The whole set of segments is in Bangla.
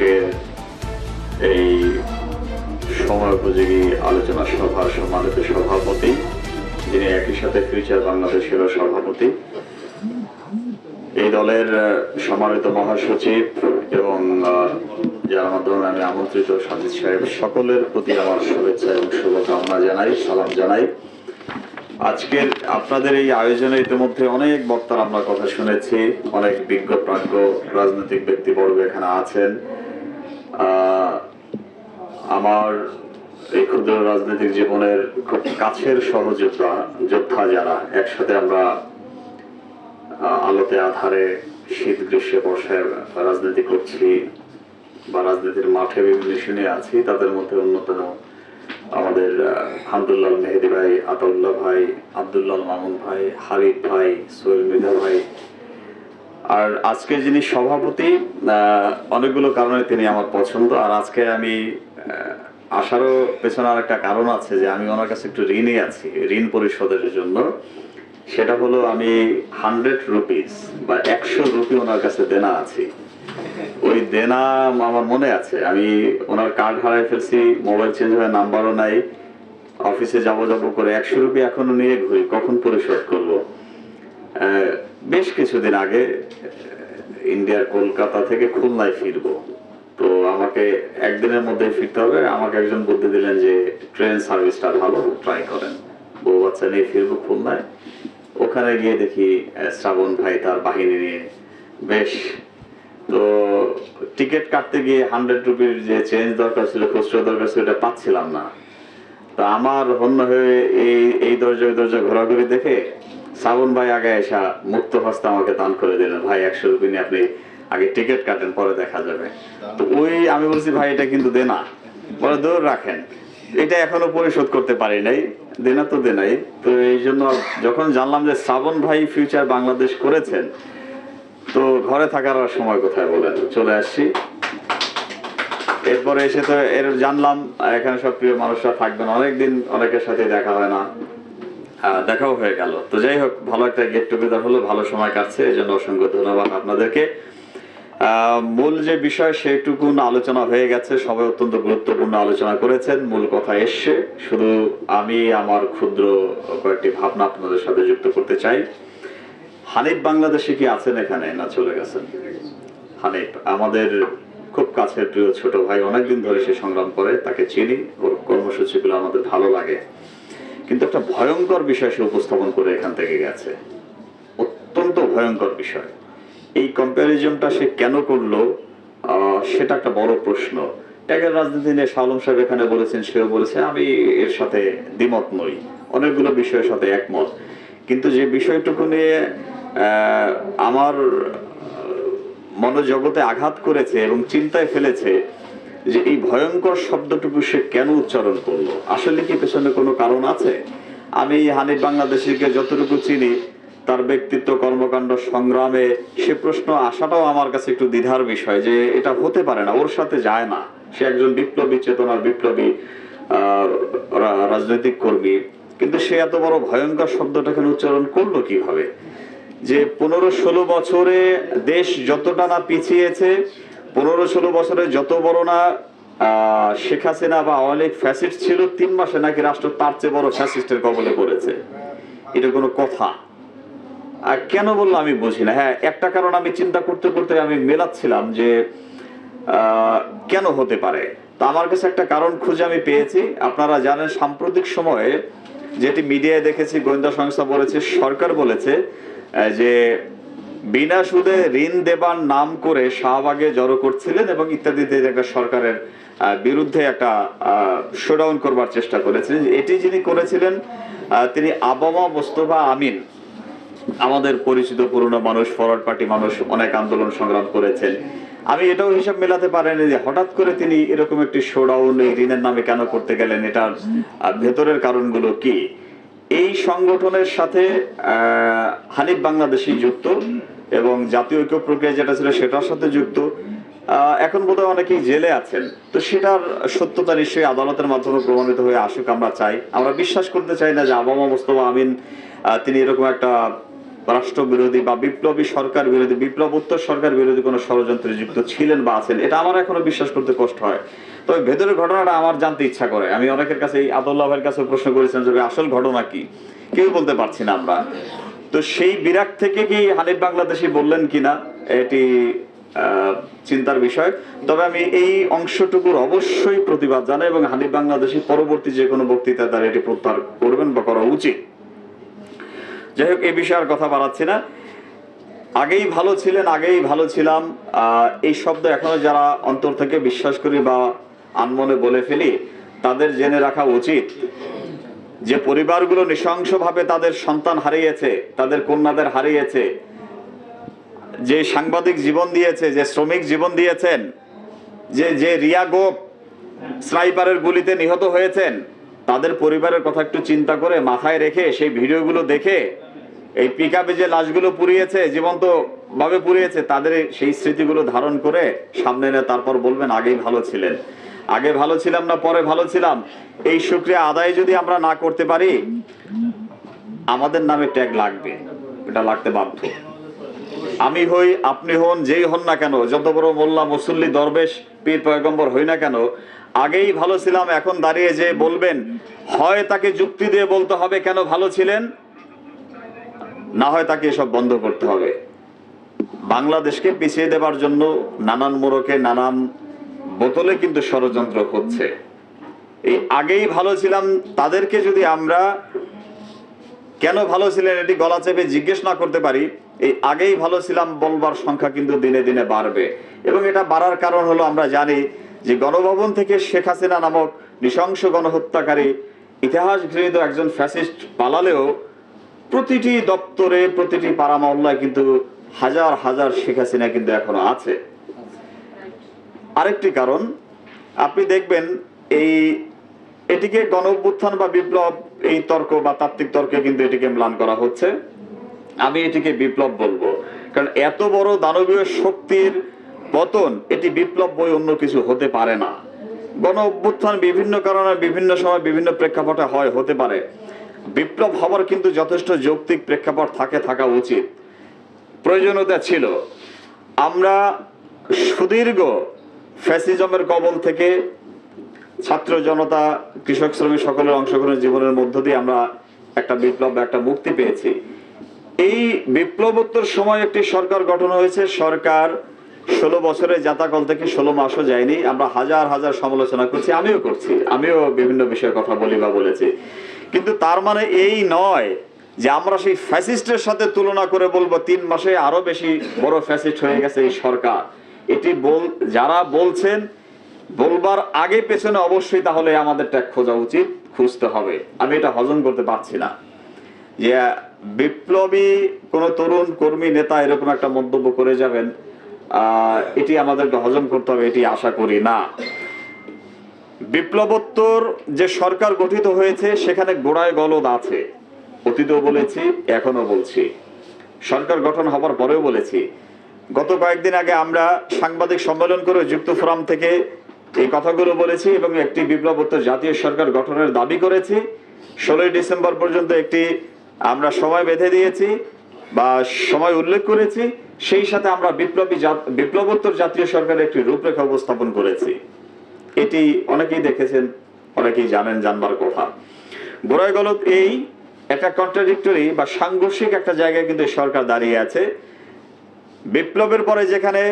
আজকের এই সময় উপযোগী আলোচনা সভার সম্মানিত সভাপতি, যিনি একই সাথে ফিউচার বাংলাদেশেরও সভাপতি। এই দলের সম্মানিত মহাসচিব এবং যার মাধ্যমে আমি আমন্ত্রিত সাজিদ সাহেব, সকলের প্রতি আমার শুভেচ্ছা এবং শুভকামনা জানাই, সালাম জানাই। আজকের আপনাদের এই আয়োজনে ইতিমধ্যে অনেক বক্তার আমরা কথা শুনেছি, অনেক বিজ্ঞ প্রাজ্ঞ রাজনৈতিক ব্যক্তিবর্গ এখানে আছেন। আমার এই ক্ষুদ্র রাজনৈতিক জীবনের খুব কাছের সহযোদ্ধা যোদ্ধা যারা একসাথে আমরা আলোতে আধারে শীত গ্রীষ্মে বর্ষায় রাজনীতি করছি বা রাজনীতির মাঠে বিভিন্ন শুনে আছি তাদের মধ্যে অন্যতম আমাদের আহ, হামদুল্লাহ মেহেদি ভাই আতাউল্লাহ ভাই আবদুল্লাহ মামুন ভাই হারিফ ভাই সোহেল মৃধা ভাই আর আজকে যিনি সভাপতি অনেকগুলো কারণে তিনি আমার পছন্দ। আর আজকে আমি আসারও পেছনে আর একটা কারণ আছে যে আমি ওনার কাছে একটু ঋণে আছি, ঋণ পরিশোধের জন্য। সেটা হলো আমি হান্ড্রেড রুপিস বা একশো রুপি ওনার কাছে দেনা আছি। ওই দেনা আমার মনে আছে। আমি ওনার কার্ড হারাই ফেলছি মোবাইল চেঞ্জ হয়ে নাম্বারও নাই। অফিসে যাব যাব করে একশো রুপি এখনও নিয়ে ঘুরি, কখন পরিশোধ করব? বেশ কিছুদিন আগে ইন্ডিয়ার কলকাতা থেকে খুলনায় ফিরবো। তো আমাকে একদিনের মধ্যে ফিরতে হবে। আমাকে একজন বুদ্ধি দিলেন যে, ট্রেন সার্ভিসটা ভালো, ট্রাই করেন। বউ বাচ্চা নিয়ে ফিরবো খুলনায়। ওখানে গিয়ে দেখি শ্রাবণ ভাই তার বাহিনী নিয়ে বেশ। তো টিকিট কাটতে গিয়ে হান্ড্রেড রুপির যে চেঞ্জ দরকার ছিল, খুচরো দরকার ছিল ওটা পাচ্ছিলাম না। তা আমার হন্য হয়ে এই এই দরজা, ওই দরজা ঘোরাঘুরি দেখে শ্রাবণ ভাই আগে এসা মুক্ত হস্তে আমাকে দান করে দিলেন। ভাই, একশো রুপি নিয়ে আপনি আগে টিকিট কাটেন, পরে দেখা যাবে। তো ওই আমি বলছি, ভাই, এটা কিন্তু দেনা বলে দৌড় রাখেন। এটা এখনও পরিশোধ করতে পারি নাই। দেনা তো দেনাই তো এই জন্য যখন জানলাম যে শ্রাবণ ভাই ফিউচার বাংলাদেশ করেছেন, তো ঘরে থাকার আর সময় কোথায় বলেন? চলে আসছি। এরপরে এসে তো এর জানলাম, এখানে সব প্রিয় মানুষরা থাকবেন। অনেকদিন অনেকের সাথে দেখা হয় না। দেখাও হয়ে গেল। তো যাই হোক, ভালো একটা গেট টুগেদার হলো, ভালো সময় কাটছে, এই জন্য অসংখ্য ধন্যবাদ আপনাদেরকে। মূল যে বিষয় সেইটুকুন আলোচনা হয়ে গেছে, সবাই অত্যন্ত গুরুত্বপূর্ণ আলোচনা করেছেন। মূল কথা এসছে, শুধু আমি, আমার ক্ষুদ্র কয়েকটি ভাবনা আপনাদের সাথে যুক্ত করতে চাই। হানিফ বাংলাদেশে কি আছেন এখানে না চলে গেছেন? হানিফ, আমাদের খুব কাছের প্রিয় ছোট ভাই, অনেকদিন ধরে সে সংগ্রাম করে, তাকে চিনি, ওর কর্মসূচিগুলো আমাদের ভালো লাগে। কিন্তু একটা ভয়ঙ্কর বিষয় সে উপস্থাপন করে এখান থেকে গেছে। অত্যন্ত ভয়ঙ্কর বিষয়। এই কম্প্যারিজনটা সে কেন করল? সেটা একটা বড় প্রশ্ন। ট্যাগের রাজনীতি নিয়ে শালম সাহেব এখানে বলেছেন, সেও বলেছে, আমি এর সাথে দ্বিমত নই। অনেকগুলো বিষয়ের সাথে একমত। কিন্তু যে বিষয়টুকু নিয়ে আমার মনোজগতে আঘাত করেছে এবং চিন্তায় ফেলেছে যে এই ভয়ঙ্কর শব্দটুকু সে কেন উচ্চারণ করল? আসলে কি পেছনে কোনো কারণ আছে? আমি হানিফ বাংলাদেশিকে যতটুকু চিনি, তার ব্যক্তিত্ব কর্মকাণ্ড সংগ্রামে সে প্রশ্ন আসাটাও আমার কাছে একটু দ্বিধার বিষয় যে এটা হতে পারে না, ওর সাথে যায় না। সে একজন বিপ্লবী, চেতনার বিপ্লবী রাজনৈতিক কর্মী। কিন্তু সে এত বড় ভয়ঙ্কর শব্দটাকে উচ্চারণ করল কীভাবে? যে পনেরো ষোলো বছরে দেশ যতটা না পিছিয়েছে পনেরো ষোলো বছরে যত বড় না শেখ হাসিনা বা আওয়ামী লীগ ফ্যাসিস্ট ছিল, তিন মাসে নাকি রাষ্ট্র তার চেয়ে বড় ফ্যাসিস্টের কবলে পড়েছে। এটা কোনো কথা। আর কেন বলল আমি বুঝি না। হ্যাঁ একটা কারণ আমি চিন্তা করতে করতে আমি মেলাচ্ছিলাম যে কেন হতে পারে? তা আমার কাছে একটা কারণ খুঁজে আমি পেয়েছি। আপনারা জানেন, সাম্প্রতিক সময়ে যেটি মিডিয়ায় দেখেছি, গোয়েন্দা সংস্থা বলেছে, সরকার বলেছে যে বিনা সুদে ঋণ দেবার নাম করে শাহবাগে জড়ো করছিলেন এবং ইত্যাদিতে একটা সরকারের বিরুদ্ধে একটা শোডাউন করবার চেষ্টা করেছিলেন। এটি যিনি করেছিলেন তিনি আবামা মোস্তফা আমিন, আমাদের পরিচিত পুরনো মানুষ, ফরওয়ার্ড পার্টি মানুষ, অনেক আন্দোলন সংগ্রাম করেছেন। আমি এটাও হিসাব মেলাতে পারিনি যে হঠাৎ করে তিনি এরকম একটি শোডাউন এই ঋণের নামে কেন করতে গেলেন, এটার ভেতরের কারণগুলো কি? এই সংগঠনের সাথে হানিফ বাংলাদেশি যুক্ত এবং জাতীয় ঐক্য প্রক্রিয়া যেটা ছিল সেটার সাথে যুক্ত। এখন বোধহয় অনেকেই জেলে আছেন। তো সেটার সত্যতা নিশ্চয়ই আদালতের মাধ্যমে প্রমাণিত হয়ে আসুক, আমরা চাই। আমরা বিশ্বাস করতে চাই না যে আবামা মোস্তফা আমিন তিনি এরকম একটা রাষ্ট্রবিরোধী বা বিপ্লবী সরকার বিরোধী বিপ্লবোত্তর সরকার বিরোধী কোনো ষড়যন্ত্রে যুক্ত ছিলেন বা আছেন, এটা আমার এখনও বিশ্বাস করতে কষ্ট হয়। তবে ভেতরের ঘটনাটা আমার জানতে ইচ্ছা করে। আমি অনেকের কাছে আদুল্লাহ ভাইয়ের কাছে প্রশ্ন করেছেন যে আসল ঘটনা কি? কেউ বলতে পারছি না আমরা। তো সেই বিরাট থেকে কি হানিফ বাংলাদেশি বললেন কিনা, এটি চিন্তার বিষয়। তবে আমি এই অংশটুকুর অবশ্যই প্রতিবাদ জানাই এবং হানিফ বাংলাদেশি পরবর্তী যে কোনো বক্তৃতায় তারা এটি প্রত্যাহার করবেন বা করা উচিত। যাই হোক এই বিষয়ে আর কথা বাড়াচ্ছি না। আগেই ভালো ছিলেন, আগেই ভালো ছিলাম। এই শব্দ এখনও যারা অন্তর থেকে বিশ্বাস করি বা আনমনে বলে ফেলি, তাদের জেনে রাখা উচিত যে পরিবারগুলো নৃশংসভাবে তাদের সন্তান হারিয়েছে, তাদের কন্যাদের হারিয়েছে, যে সাংবাদিক জীবন দিয়েছে, যে শ্রমিক জীবন দিয়েছেন, যে যে রিয়া গোপ স্নাইপারের গুলিতে নিহত হয়েছেন তাদের পরিবারের কথা একটু চিন্তা করে মাথায় রেখে সেই ভিডিওগুলো দেখে এই পিকআপে যে লাশগুলো পুড়িয়েছে জীবন্ত ভাবে পুড়িয়েছে, তাদের সেই স্মৃতিগুলো ধারণ করে সামনে এনে তারপর বলবেন, আগেই ভালো ছিলেন। আগে ভালো ছিলাম না, পরে ভালো ছিলাম। এই শুক্রিয়া আদায় যদি আমরা না করতে পারি, আমাদের নামে ট্যাগ লাগবে। এটা লাগতে বাধ্য। আমি হই, আপনি হন, যেই হন না কেন, যত বড় মোল্লা, মুসল্লি, দরবেশ, পীর, পয়গম্বর হই না কেন আগেই ভালো ছিলাম, এখন দাঁড়িয়ে যে বলবেন, হয় তাকে যুক্তি দিয়ে বলতে হবে কেন ভালো ছিলেন? না হয় তাকে এসব বন্ধ করতে হবে। বাংলাদেশকে পিছিয়ে দেবার জন্য নানান মোড়কে নানান বোতলে কিন্তু ষড়যন্ত্র হচ্ছে এই আগেই ভালো ছিলাম, তাদেরকে যদি আমরা কেন ভালো ছিলেন এটি গলা চেপে জিজ্ঞেস না করতে পারি, এই আগেই ভালো ছিলাম বলবার সংখ্যা কিন্তু দিনে দিনে বাড়বে। এবং এটা বাড়ার কারণ হলো আমরা জানি যে গণভবন থেকে শেখ হাসিনা নামক নৃশংস গণহত্যাকারী ইতিহাস ঘৃণিত একজন ফ্যাসিস্ট পালালেও প্রতিটি দপ্তরে, প্রতিটি পাড়া মহল্লায় কিন্তু হাজার হাজার শেখ হাসিনা কিন্তু এখনও আছে। আরেকটি কারণ, আপনি দেখবেন এই এটিকে গণ বা বিপ্লব, এই তর্ক বা তাত্ত্বিক তর্কে কিন্তু এটিকে ম্লান করা হচ্ছে। আমি এটিকে বিপ্লব বলব। কারণ এত বড় দানবীয় শক্তির পতন এটি বিপ্লব বই অন্য কিছু হতে পারে না। গণ অভ্যুত্থান বিভিন্ন কারণে বিভিন্ন সময় বিভিন্ন প্রেক্ষাপটে হয়, হতে পারে। বিপ্লব হবার কিন্তু যথেষ্ট যৌক্তিক প্রেক্ষাপট থাকে, থাকা উচিত। প্রয়োজনীয়তা ছিল। আমরা সুদীর্ঘ ফ্যাসিজমের কবল থেকে ছাত্র জনতা, কৃষক, শ্রমিক সকলের অংশগ্রহণের জীবনের মধ্য দিয়ে আমরা একটা বিপ্লব, একটা মুক্তি পেয়েছি। এই বিপ্লবোত্তর সময় একটি সরকার গঠন হয়েছে। সরকার ষোলো বছরের জাতাকল থেকে ষোলো মাসও যায়নি। আমরা হাজার হাজার সমালোচনা করছি, আমিও করছি, আমিও বিভিন্ন বিষয়ে কথা বলি বা বলেছি। কিন্তু তার মানে এই নয় যে আমরা সেই ফ্যাসিস্টের সাথে তুলনা করে বলব, তিন মাসে আরও বেশি বড় ফ্যাসিস্ট হয়ে গেছে এই সরকার। এটি বল, যারা বলছেন, বলবার আগে পেছনে অবশ্যই তাহলে আমাদের খোঁজা উচিত, খুঁজতে হবে। আমি এটা হজম করতে পারছি না। যে বিপ্লবী কোন তরুণ কর্মী, নেতা এরকম একটা মন্তব্য করে যাবেন এটি আমাদেরকে হজম করতে হবে, এটি আশা করি না। বিপ্লবোত্তর যে সরকার গঠিত হয়েছে, সেখানে গোড়ায় গলদ আছে। অতীতেও বলেছি এখনও বলছি। সরকার গঠন হবার পরেও বলেছি। গত কয়েকদিন আগে আমরা সাংবাদিক সম্মেলন করে যুক্ত ফোরাম থেকে এই কথাগুলো বলেছি এবং একটি বিপ্লবোত্তর জাতীয় সরকার গঠনের দাবি করেছি। ষোলোই ডিসেম্বর পর্যন্ত একটি আমরা সময় বেঁধে দিয়েছি বা সময় উল্লেখ করেছি। সেই সাথে আমরা বিপ্লবী বিপ্লবোত্তর জাতীয় সরকারের একটি রূপরেখা উপস্থাপন করেছি। এটি অনেকেই দেখেছেন, অনেকেই জানেন, জানবার কথা। গোড়ায় গলত এই একটা কন্ট্রাডিক্টরি বা সাংঘর্ষিক একটা জায়গায় কিন্তু সরকার দাঁড়িয়ে আছে। বিপ্লবের পরে যেখানে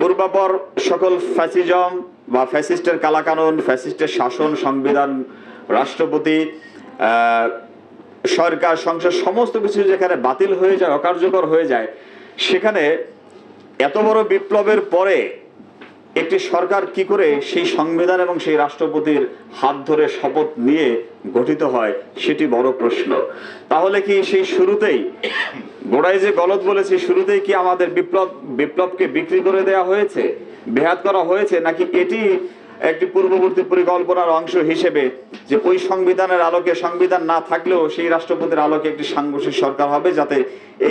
পূর্বাপর সকল ফ্যাসিজম বা ফ্যাসিস্টের কালাকানুন ফ্যাসিস্টের শাসন, সংবিধান, রাষ্ট্রপতি সরকার, সংসদ, সমস্ত কিছু যেখানে বাতিল হয়ে যায়, অকার্যকর হয়ে যায় সেখানে এত বড় বিপ্লবের পরে একটি সরকার কি করে সেই সংবিধান এবং সেই রাষ্ট্রপতির হাত ধরে শপথ নিয়ে গঠিত হয় সেটি বড় প্রশ্ন। তাহলে কি সেই শুরুতেই, গোড়ায় যে গলত বলেছি, শুরুতেই কি আমাদের বিপ্লব, বিপ্লবকে বিক্রি করে দেওয়া হয়েছে, বেহাত করা হয়েছে, নাকি এটি একটি পূর্ববর্তী পরিকল্পনার অংশ হিসেবে যে ওই সংবিধানের আলোকে সংবিধান না থাকলেও সেই রাষ্ট্রপতির আলোকে একটি সাংঘর্ষিক সরকার হবে যাতে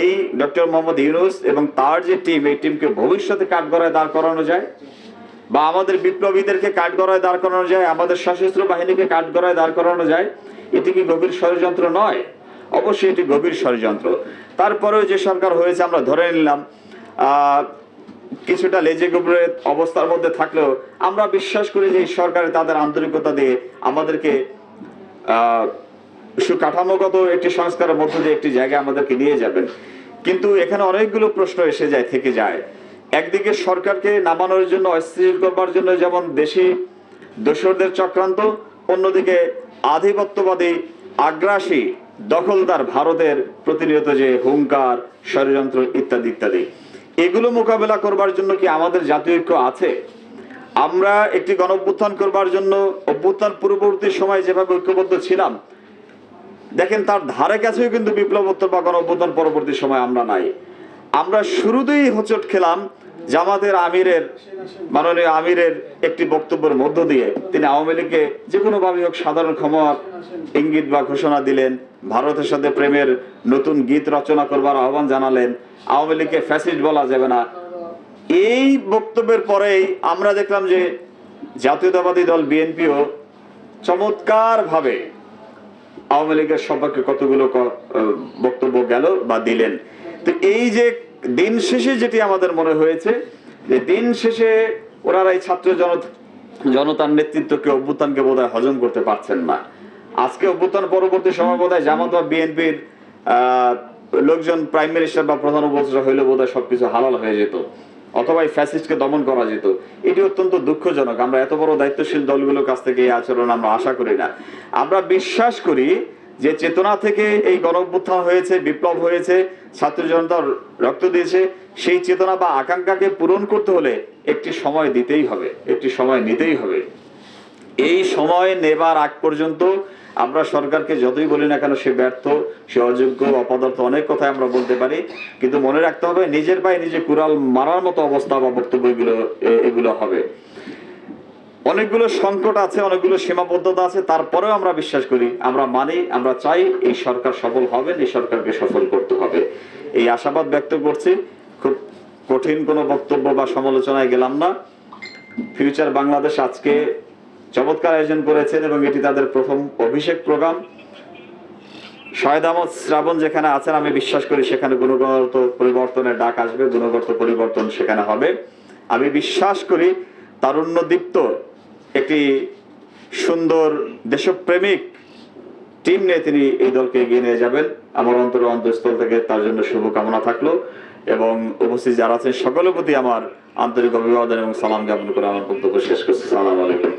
এই ডক্টর মোহাম্মদ ইউনুস এবং তার যে টিম, এই টিমকে ভবিষ্যতে কাঠগড়ায় দাঁড় করানো যায় বা আমাদের বিপ্লবীদেরকে কাঠগড়ায় দাঁড় করানো যায়, আমাদের সশস্ত্র বাহিনীকে কাঠগড়ায় দাঁড় করানো যায়, এটি কি গভীর ষড়যন্ত্র নয়? অবশ্যই এটি গভীর ষড়যন্ত্র। তারপরেও যে সরকার হয়েছে আমরা ধরে নিলাম কিছুটা লেজে গোবরে অবস্থার মধ্যে থাকলেও আমরা বিশ্বাস করি যে এই সরকারে তাদের আন্তরিকতা দিয়ে আমাদেরকে সুকাঠামোগত একটি সংস্কারের মধ্যে দিয়ে একটি জায়গায় আমাদেরকে নিয়ে যাবেন। কিন্তু এখানে অনেকগুলো প্রশ্ন এসে যায়, থেকে যায়। একদিকে সরকারকে নামানোর জন্য, অস্থির করবার জন্য যেমন দেশি দোসরদের চক্রান্ত, অন্যদিকে আধিপত্যবাদী, আগ্রাসী দখলদার ভারতের প্রতিনিয়ত যে হুঙ্কার, ষড়যন্ত্র ইত্যাদি ইত্যাদি। এগুলো মোকাবেলা করবার জন্য কি আমাদের জাতীয় ঐক্য আছে? আমরা একটি গণ করবার জন্য অভ্যুত্থান পূর্ববর্তী সময় যেভাবে ঐক্যবদ্ধ ছিলাম, দেখেন তার ধারে কাছেও কিন্তু বিপ্লবোত্তর বা গণ পরবর্তী সময় আমরা নাই। আমরা শুরুতেই হোচট খেলাম জামাতের আমিরের, মাননীয় আমিরের একটি বক্তব্যের মধ্য দিয়ে তিনি আওয়ামী লীগকে যে কোনোভাবে হোক সাধারণ ক্ষমার ইঙ্গিত বা ঘোষণা দিলেন, ভারতের সাথে প্রেমের নতুন গীত রচনা করবার আহ্বান জানালেন, আওয়ামী লীগকে ফ্যাসিস্ট বলা যাবে না। এই বক্তব্যের পরেই আমরা দেখলাম যে জাতীয়তাবাদী দল বিএনপিও চমৎকার ভাবে আওয়ামী লীগের সম্পর্কে কতগুলো বক্তব্য গেল বা দিলেন। তো এই যে দিন শেষে যেটি আমাদের মনে হয়েছে, যে দিন শেষে ওনারা এই ছাত্র জনত- জনতার নেতৃত্বকে অভ্যুত্থানকে বোধহয় হজম করতে পারছেন না। আজকে অভ্যুত্থান পরবর্তী সময় বোধহয় জামাত বা বিএনপির লোকজন, প্রাইম মিনিস্টার বা প্রধান উপদেষ্টা হইলে বোধহয় সবকিছু হালাল হয়ে যেত, অথবা এই ফ্যাসিস্টকে দমন করা যেত। এটি অত্যন্ত দুঃখজনক। আমরা এত বড় দায়িত্বশীল দলগুলোর কাছ থেকে এই আচরণ আমরা আশা করি না। আমরা বিশ্বাস করি যে চেতনা থেকে এই গণ অভ্যুত্থান হয়েছে, বিপ্লব হয়েছে, ছাত্র জনতা রক্ত দিয়েছে, সেই চেতনা বা আকাঙ্ক্ষাকে পূরণ করতে হলে একটি সময় দিতেই হবে, একটি সময় নিতেই হবে। এই সময় নেবার আগ পর্যন্ত আমরা সরকারকে যতই বলি না কেন, সে ব্যর্থ, সে অযোগ্য, অপদার্থ অনেক কথাই আমরা বলতে পারি, কিন্তু মনে রাখতে হবে নিজের পায়ে নিজে কুড়াল মারার মতো অবস্থা বা বক্তব্য এগুলো এগুলো হবে। অনেকগুলো সংকট আছে, অনেকগুলো সীমাবদ্ধতা আছে, তারপরেও আমরা বিশ্বাস করি, আমরা মানি, আমরা চাই এই সরকার সফল হবেন এই সরকারকে সফল করতে হবে। এই আশাবাদ ব্যক্ত করছি। খুব কঠিন কোনো বক্তব্য বা সমালোচনায় গেলাম না। ফিউচার বাংলাদেশ আজকে চমৎকার আয়োজন করেছেন এবং এটি তাদের প্রথম অভিষেক প্রোগ্রাম। শহেদ আহমদ শ্রাবণ যেখানে আছেন, আমি বিশ্বাস করি সেখানে গুণগত পরিবর্তনের ডাক আসবে, গুণগত পরিবর্তন সেখানে হবে। আমি বিশ্বাস করি তারুণ্যদীপ্ত একটি সুন্দর দেশপ্রেমিক টিম নিয়ে তিনি এই দলকে এগিয়ে নিয়ে যাবেন। আমার অন্তর অন্তঃস্থল থেকে তার জন্য শুভকামনা থাকল এবং উপস্থিত যারা আছেন, সকলের প্রতি আমার আন্তরিক অভিবাদন এবং সালাম জ্ঞাপন করে আমার বক্তব্য শেষ করছি। সালাম আলাইকুম।